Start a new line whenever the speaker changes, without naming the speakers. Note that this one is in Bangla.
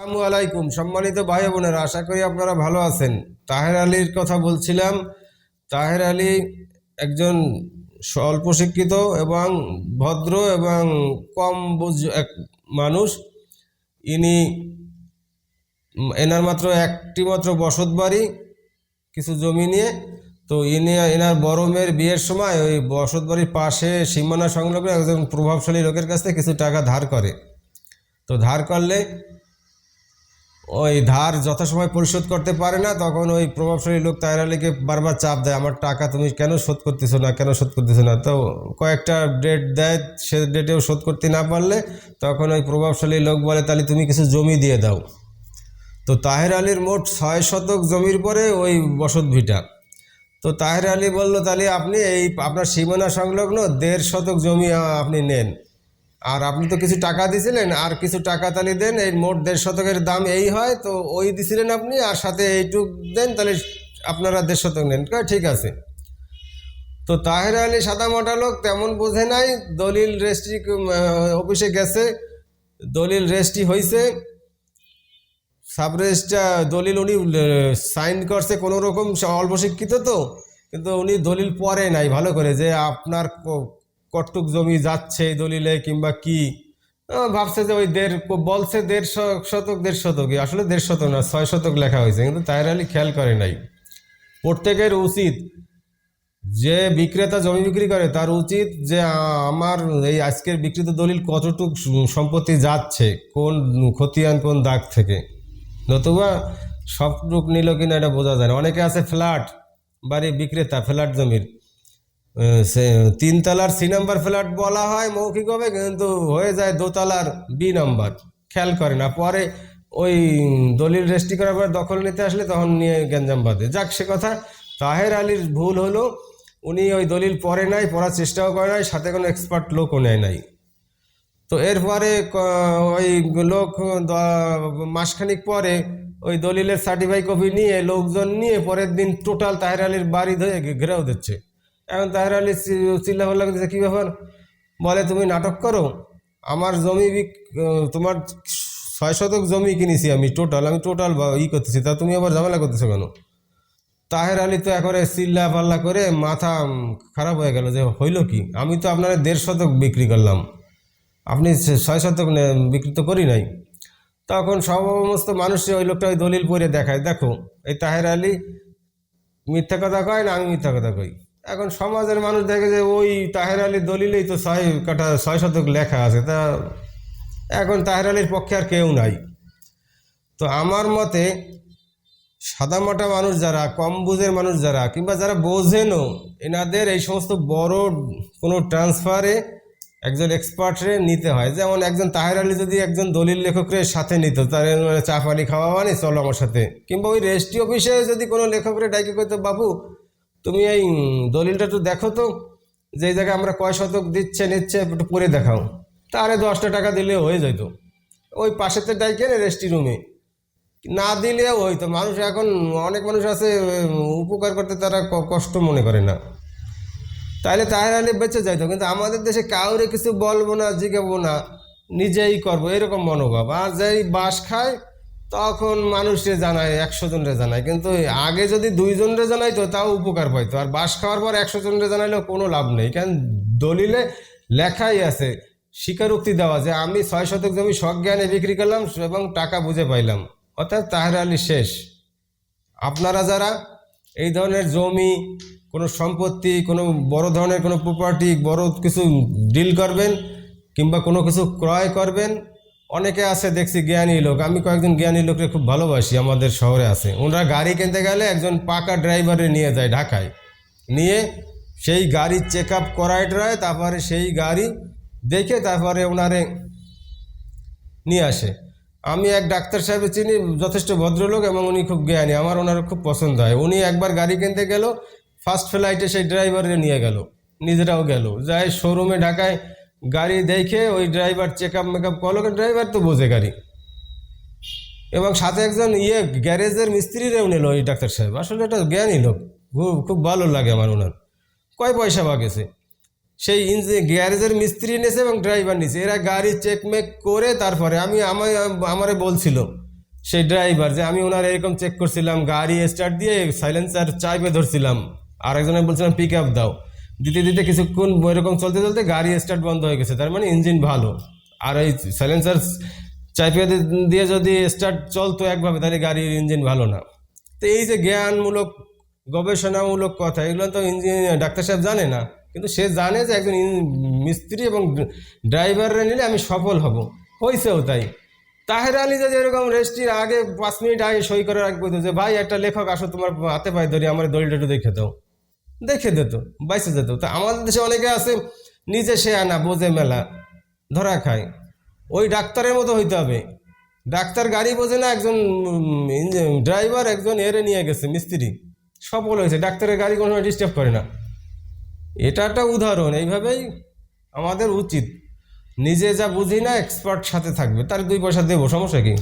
আসসালামু আলাইকুম, সম্মানিত ভাই বোনেরা, আশা করি আপনারা ভালো আছেন। তাহের আলীর কথা বলছিলাম। তাহের আলী একজন অল্প শিক্ষিত এবং ভদ্র এবং কম বুঝ, এক মানুষ। ইনি এনার মাত্র একটি মাত্র বসত বাড়ি, কিছু জমি নিয়ে। তো ইনি, এনার বড় মেয়ের বিয়ের সময় ওই বসত বাড়ির পাশে সীমানা সংলগ্ন একজন প্রভাবশালী লোকের কাছ থেকে কিছু টাকা ধার করে। তো ধার করলে ওই ধার যথাসময় পরিশোধ করতে পারে না, তখন ওই প্রভাবশালী লোক তাহের আলীকে বারবার চাপ দেয়, আমার টাকা তুমি কেন শোধ করতেছো না, কেন শোধ করতেছো না? তো কয়েকটা ডেট দেয়, সে ডেটেও শোধ করতে না পারলে তখন ওই প্রভাবশালী লোক বলে, তাহলে তুমি কিছু জমি দিয়ে দাও। তো তাহের আলীর মোট ছয় শতক জমির পরে ওই বসত ভিটা। তো তাহের আলী বলল, তাহলে আপনি এই আপনার সীমানা সংলগ্ন দেড় শতক জমি আপনি নেন। আর আপনি তো কিছু টাকা দিছিলেন, আর কিছু টাকা তাহলে দেন, এই মোট দেড় শতকের দাম এই হয়, তো ওই দিছিলেন আপনি, আর সাথে এইটুক দেন, তাহলে আপনারা দেড় শতক নেন। ঠিক আছে। তো তাহের আলী সাদা মোটা লোক তেমন বোঝে নাই, দলিল রেজিস্ট্রি অফিসে গেছে, দলিল রেজিস্ট্রি হয়েছে সাব দলিল উনি সাইন করছে কোনো রকম অল্প শিক্ষিত তো, কিন্তু উনি দলিল পরে নাই, ভালো করে, যে আপনার কটুক জমি যাচ্ছে এই দলিলে কিংবা কি? ভাবছে যে ওই দেড়, বলছে দেড় শতক দেড় শতক আসলে দেড় শতক না, ছয় শতক লেখা হয়েছে, কিন্তু তাহের আলী খেয়াল করে নাই। প্রত্যেকের উচিত যে বিক্রেতা জমি বিক্রি করে, তার উচিত যে আমার এই আজকের বিক্রিত দলিল কতটুক সম্পত্তি যাচ্ছে, কোন খতিয়ান, কোন দাগ থেকে। নতুবা সবটুক নিল কিনা এটা বোঝা যায় না। অনেকে আছে ফ্ল্যাট বাড়ি বিক্রেতা, ফ্ল্যাট জমির। তিনতলার সি নাম্বার ফ্ল্যাট বলা হয় মৌখিকভাবে, কিন্তু হয়ে যায় দোতলার বি নাম্বার। খেয়াল করে না পরে ওই দলিল রেজিস্ট্রি করার পর দখল নিতে আসলে তখন নিয়ে গ্যাঞ্জাম বাঁধে। যাক, সে কথা। তাহের আলীর ভুল হলো, উনি ওই দলিল পড়ে নাই, পড়ার চেষ্টাও করে নাই, সাথে কোনো এক্সপার্ট লোকও নেয় নাই। তো এরপরে ওই লোক মাসখানিক পরে ওই দলিলের সার্টিফাই কপি নিয়ে, লোকজন নিয়ে পরের দিন টোটাল তাহের আলীর বাড়ি ধরে ঘেরাও দিচ্ছে। এখন তাহের আলী ফাল্লা করতেছে কী ব্যাপার? বলে, তুমি নাটক করো? আমার জমি তোমার ছয় শতক জমি কিনেছি আমি টোটাল আমি টোটাল ই করতেছি। তা তুমি আবার ঝামেলা করতেছো কেন? তাহের আলী তো একবারে চিল্লা পাল্লা করে মাথা খারাপ হয়ে গেল যে, হইল কি? আমি তো আপনার দেড় শতক বিক্রি করলাম। আপনি ছয় শতক বিক্রি তো করি নাই। তখন সমস্ত মানুষ ওই লোকটা ওই দলিল পরে দেখায়। দেখো, এই তাহের আলী মিথ্যা কথা কয় না আমি মিথ্যা কথা কই? এখন সমাজের মানুষ দেখে যে ওই তাহের আলীর দলিলেই তো ছয় কাটা ছয় শতক লেখা আছে, তা এখন তাহের আলীর পক্ষে আর কেউ নাই। তো আমার মতে সাদামাটা মানুষ যারা কম বুঝের মানুষ যারা, কিংবা যারা বোঝেনও, এনাদের এই সমস্ত বড় কোনো ট্রান্সফারে একজন এক্সপার্টরে নিতে হয়। যেমন একজন তাহের আলী যদি একজন দলিল লেখকের সাথে নিত তার মানে চা পানি খাওয়া মানে চলো আমার সাথে। কিংবা ওই রেজিস্ট্রি অফিসে যদি কোনো লেখকরে ডাইকে করতো বাবু তুমি এই দলিলটা একটু দেখো তো, যে জায়গায় আমরা কয় শতক দিচ্ছে, নিচ্ছে, একটু পরে দেখাও। তাহলে দশটা টাকা দিলে হয়ে যেত। ওই পাশে পাশেতে ডাইকে রেজিস্ট্রি রুমে। না দিলেও হয়তো মানুষ এখন, অনেক মানুষ আছে, উপকার করতে তারা কষ্ট মনে করে না। তাহলে তাহের আলী বেঁচে যাইতো। কিন্তু আমাদের দেশে কাউরে কিছু বলব না, জিগাবো না, নিজেই করব। এরকম মনোভাব। আর যেই বাস খায় তখন মানুষে জানায়, একশো জনরে জানায়। কিন্তু আগে যদি দুইজনরে জানাইতো, তাও উপকার পাইতো। আর বাস খাওয়ার পর একশো জনরে জানাইলেও কোনো লাভ নেই। কারণ দলিলে লেখাই আছে, স্বীকারোক্তি দেওয়া যে আমি ছয় শতক জমি সজ্ঞানে বিক্রি করলাম এবং টাকা বুঝে পাইলাম। অর্থাৎ তাহের আলী শেষ। আপনারা যারা এই ধরনের জমি, কোনো সম্পত্তি, কোনো বড় ধরনের কোনো প্রপার্টি বড় কিছু ডিল করবেন কিংবা কোনো কিছু ক্রয় করবেন অনেকে আছে, দেখছি জ্ঞানী লোক। আমি কয়েকজন জ্ঞানী লোককে খুব ভালোবাসি, আমাদের শহরে আছে। ওনারা গাড়ি কিনতে গেলে একজন পাকা ড্রাইভারে নিয়ে যায় ঢাকায়। নিয়ে সেই গাড়ি চেক আপ করায় টরায় তারপরে সেই গাড়ি দেখে তারপরে ওনারে নিয়ে আসে। আমি এক ডাক্তার সাহেব চিনি, যথেষ্ট ভদ্রলোক এবং উনি খুব জ্ঞানী। আমার ওনার খুব পছন্দ হয়। উনি একবার গাড়ি কিনতে গেল ফার্স্ট ফ্লাইটে সেই ড্রাইভারে নিয়ে গেল, নিজেরাও গেল। যাই শোরুমে ঢাকায় গাড়ি দেখে ওই ড্রাইভার চেক আপ মেকআপ করল ড্রাইভার তো বোঝে গাড়ি। এবং সাথে একজন ইয়ে গ্যারেজের মিস্ত্রিরেও নিল ওই ডাক্তার সাহেব। আসলে এটা জ্ঞানী লোক, খুব খুব ভালো লাগে আমার ওনার। কয় পয়সা বাগেছে সেই ইঞ্জি, গ্যারেজের মিস্ত্রি নিয়েছে এবং ড্রাইভার নিয়েছে এরা গাড়ি চেকমেক করে তারপরে আমি আমার আমারে বলছিল সেই ড্রাইভার যে আমি ওনার এরকম চেক করছিলাম, গাড়ি স্টার্ট দিয়ে সাইলেন্সার চাইপে ধরছিলাম। আর একজনে বলছিলাম পিক আপ দাও। দিতে দিতে কিছুক্ষণ এরকম চলতে চলতে গাড়ি স্টার্ট বন্ধ হয়ে গেছে। তার মানে ইঞ্জিন ভালো। আর এই সাইলেন্সার চাইপে দিয়ে যদি স্টার্ট চলতো একভাবে, তাহলে গাড়ির ইঞ্জিন ভালো না। তো এই যে জ্ঞানমূলক, গবেষণামূলক কথা, এগুলো তো ইঞ্জিনিয়ার ডাক্তার সাহেব জানে না। কিন্তু সে জানে যে একজন মিস্ত্রি এবং ড্রাইভাররা নিলে আমি সফল হব। হয়েছেও তাই। তাহের আলী যদি এরকম রেস্টির আগে পাঁচ মিনিট আগে সই করে রাখব যে, ভাই, একটা লেখক আসো, তোমার হাতে পায়ে ধরি, আমার দড়িটা একটু দেখে দাও। দেখে দিত বাইসে যেত। তা আমাদের দেশে অনেকে আছে, নিজে সে আনা, বোঝে মেলা, ধরা খায়। ওই ডাক্তারের মতো হইতে হবে। ডাক্তার গাড়ি বোঝে না, একজন ড্রাইভার একজন এরে নিয়ে গেছে, মিস্ত্রি। সফল হয়েছে, ডাক্তারের গাড়ি কোনো ডিস্টার্ব করে না। এটা একটা উদাহরণ, এইভাবেই আমাদের উচিত। নিজে যা বুঝি না এক্সপার্ট সাথে থাকবে, তার দুই পয়সা দেবো, সমস্যা কি?